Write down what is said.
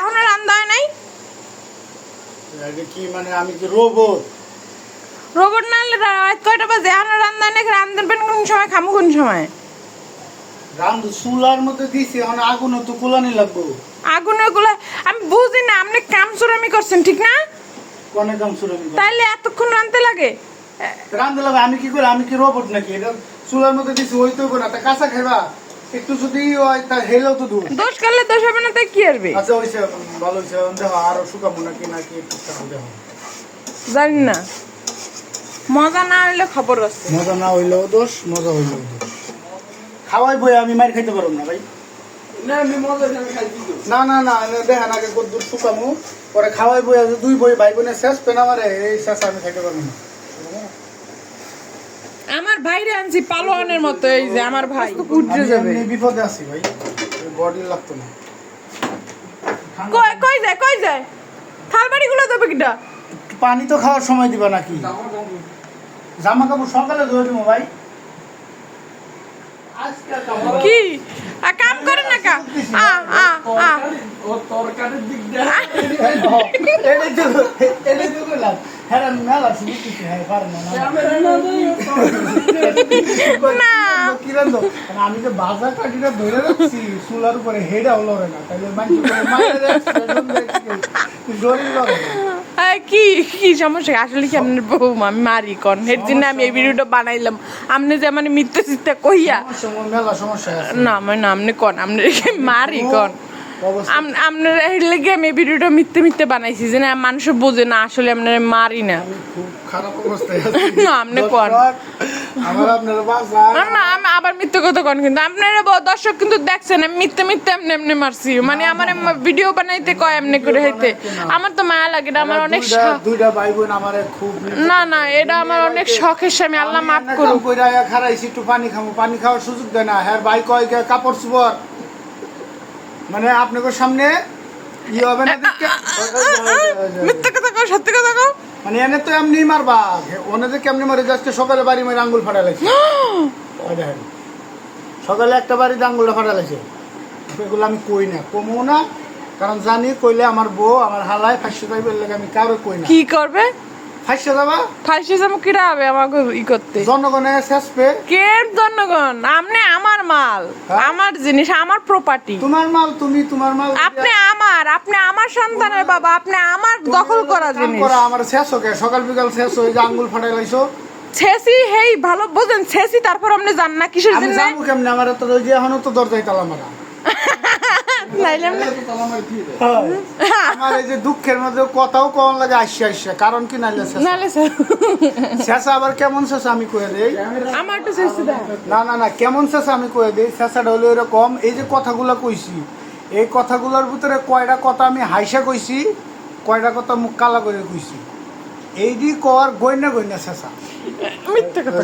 এখনও রান্না হয় নাই। কি মানে আমি কি রোবট রোবট না হলে রাত কয়টা বাজে? এখনও রান্না হয় নাই রান্ধবেন কোন সময় খামু কোন সময়? রান্ধ চুলার মধ্যে দিছি এখন আগুন তো কোলানি লাগবো। আমি বুঝি না আপনি কাম সুরামি করছেন ঠিক না? কনে কাম তাইলে এতক্ষণ রানতে লাগে? রান্ধতে লাগে আমি কি করি? আমি কি রোবট নাকি? এটা চুলার মধ্যে দিছি ওই তো না তা কাঁচা খাইবা? একটু যদি হয় তা হেলেও তো দূর দোষ করলে দোষ হবে না তাই কি আসবে আচ্ছা ভালো হয়েছে দেখো আরও শুকাবো নাকি নাকি একটু দেখো। জানি না। মজা না হইলে খবর আছে। মজা না হইলেও দোষ মজা হইলেও দোষ। খাওয়াই বই আমি মার খাইতে পারব না ভাই। না না না দেখেন আগে কদ্দুর শুকামু পরে খাওয়াই বই আছে দুই বই ভাই বোনের শেষ পেন আমার এই শেষ আমি খাইতে পারব না। আমার ভাইরে আনছি পালোয়ানের মতো এই যে আমার ভাই। উঠে যাবে। আমি বিপদে আছি ভাই। বডি লাগতো না। কই কই যায় কই যায়? থালবাড়ি গুলো দেবে কিটা পানি তো খাওয়ার সময় দিবা নাকি? জামা কাপড় সকালে ধুয়ে দিব ভাই। কি? আ, কাম করে না কা? আ আ আ। এটাই তো এটাই তো। আমি তো বাজার কাটিটা ধরে রাখছি চুলার উপরে হেডা হলো রে না আ, কি কি সমস্যা? আসলে কি আপনার বউ? আমি মারি কন। এর জন্য আমি এই ভিডিওটা বানাইলাম। আপনি যে মানে মিথ্যে চিত্তে কইয়া। সমস্যা মেলা সমস্যা। আছে না আমি না আপনি কন? আপনি মারি কন? আপনার এর লেগে আমি ভিডিওটা মিথ্যে মিথ্যে বানাইছি যে না মানুষ বোঝে না আসলে আপনার মারি না। খুব খারাপ অবস্থায় না, আপনি কোন? আমার না না আমি আবার মিথ্যে কথা কন কিন্তু? আপনারা দর্শক কিন্তু দেখছেন আমি মিথ্যে মিথ্যে এমনি এমনি মারছি। মানে আমার ভিডিও বানাইতে কয় এমনি করে হইতে? আমার তো মায়া লাগে না আমার অনেক দুইটা- ভাই বোন আমার খুব না না এটা আমার অনেক শখের স্বামী আল্লাহ মাফ কইরা খারাইছি একটু পানি খামু। পানি খাওয়ার সুযোগ দেয় না। হ্যাঁ ভাই কয় কাপড় চুপড়? মানে আপনাদের সামনে ই হবে না দেখতে। মিথ্যে কথা কও সত্যি কথা কও। মানে এনে তো এমনি মারবা। ওনাদের কেমনি মারে যাচ্ছে সকালে বাড়ি মারে আঙ্গুল ফাটা লাগছে ওই দেখেন। সকালে একটা বাড়িতে আঙ্গুলটা ফাটা লাগছে এগুলো আমি কই না কমও না। কারণ জানি কইলে আমার বউ আমার হালায় ফাঁসি লাগে আমি কারও কই না। কি করবে? ফাঁসি যাবা? ফাইসে যাব কিরা হবে আমাকে ই করতে? জনগণে শেষ পে? কে জনগণ? আপনি আমার মাল। হ্যাঁ? আমার জিনিস আমার প্রপার্টি তোমার মাল তুমি তোমার মাল আপনি আমার আপনি আমার সন্তানের বাবা আপনি আমার দখল করা জিনিস। করা আমার শেষ হোকে সকাল বিকাল শেষ হয়ে যে আঙ্গুল ফাটাই লাইছো। ছেসি হেই ভালো বোঝেন ছেসি তারপর আপনি জান না কিসের আমি জন্য? জানব কেমনে? আমার তো ওই যে এখনও তো দরজায় তালা মারা। আমার এই যে দুঃখের মধ্যে কথাও কম লাগে আসছে আসছে কারণ কি নাইলে নাইলে শেষা আবার কেমন শেষা আমি কয়ে দেই? আমার একটু ছেসি না না না কেমন শেষা আমি কয়ে দেই? শেষাটা হলো এরকম এই যে কথাগুলো কইছি এই কথাগুলোর ভিতরে কয়টা কথা আমি হাইসা কইছি কয়টা কথা মুখ কালা করে কইছি। এই দি কর গইনা গইনা শেষা। মিথ্যে কথা